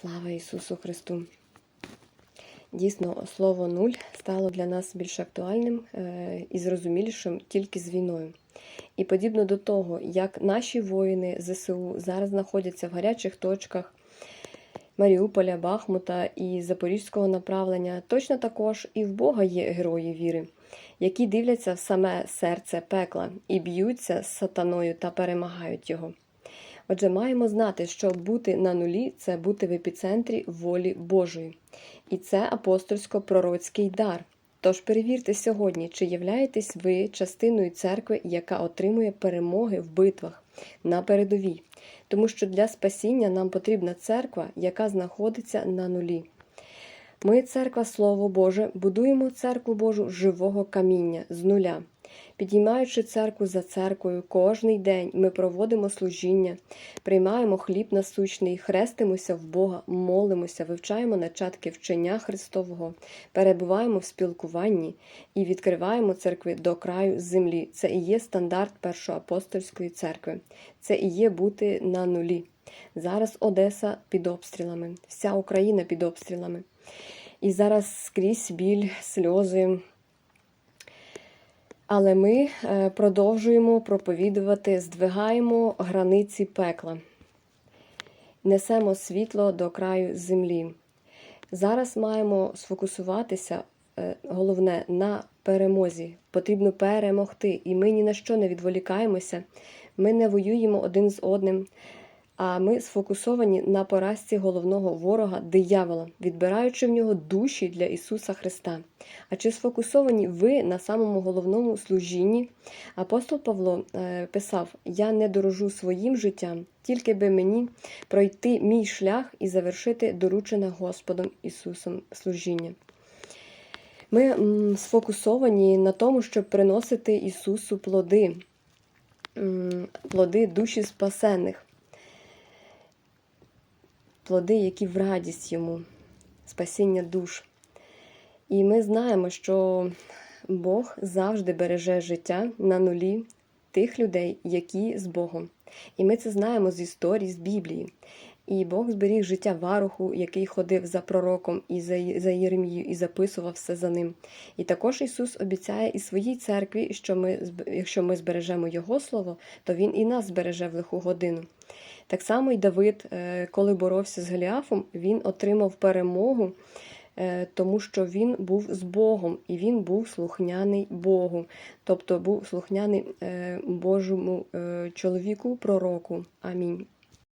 Слава Ісусу Христу! Дійсно, слово нуль стало для нас більш актуальним е, і зрозумілішим тільки з війною. І подібно до того, як наші воїни ЗСУ зараз знаходяться в гарячих точках Маріуполя, Бахмута і Запорізького направлення, точно також і в Бога є герої віри, які дивляться в саме серце пекла і б'ються з сатаною та перемагають його. Отже, маємо знати, що бути на нулі це бути в епіцентрі волі Божої. І це апостольсько-пророцький дар. Тож перевірте сьогодні, чи являєтесь ви частиною церкви, яка отримує перемоги в битвах на передовій. Тому що для спасіння нам потрібна церква, яка знаходиться на нулі. Ми, церква Слово Боже, будуємо церкву Божу живого каміння з нуля. Підіймаючи церкву за церквою, кожний день ми проводимо служіння, приймаємо хліб насущний, хрестимося в Бога, молимося, вивчаємо начатки вчення Христового, перебуваємо в спілкуванні і відкриваємо церкви до краю землі. Це і є стандарт першоапостольської церкви. Це і є бути на нулі. Зараз Одеса під обстрілами, вся Україна під обстрілами. І зараз скрізь біль, сльози. Але ми е, продовжуємо проповідувати, здвигаємо границі пекла, несемо світло до краю землі. Зараз маємо сфокусуватися, е, головне, на перемозі. Потрібно перемогти. І ми ні на що не відволікаємося, ми не воюємо один з одним. А ми сфокусовані на поразці головного ворога диявола, відбираючи в нього душі для Ісуса Христа. А чи сфокусовані ви на самому головному служінні? Апостол Павло е, писав: Я не дорожу своїм життям, тільки би мені пройти мій шлях і завершити доручене Господом Ісусом служіння. Ми сфокусовані на тому, щоб приносити Ісусу плоди, плоди душі спасених плоди, які в радість йому, спасіння душ. І ми знаємо, що Бог завжди береже життя на нулі тих людей, які з Богом. І ми це знаємо з історії, з Біблії. І Бог зберіг життя Варуху, який ходив за пророком і за Єремію, і записував все за ним. І також Ісус обіцяє і своїй церкві, що ми, якщо ми збережемо Його Слово, то Він і нас збереже в лиху годину. Так само й Давид, е, коли боровся з Голіафом, він отримав перемогу, е, тому що він був з Богом і він був слухняний Богу, тобто був слухняний е, Божому чоловіку, пророку. Амінь.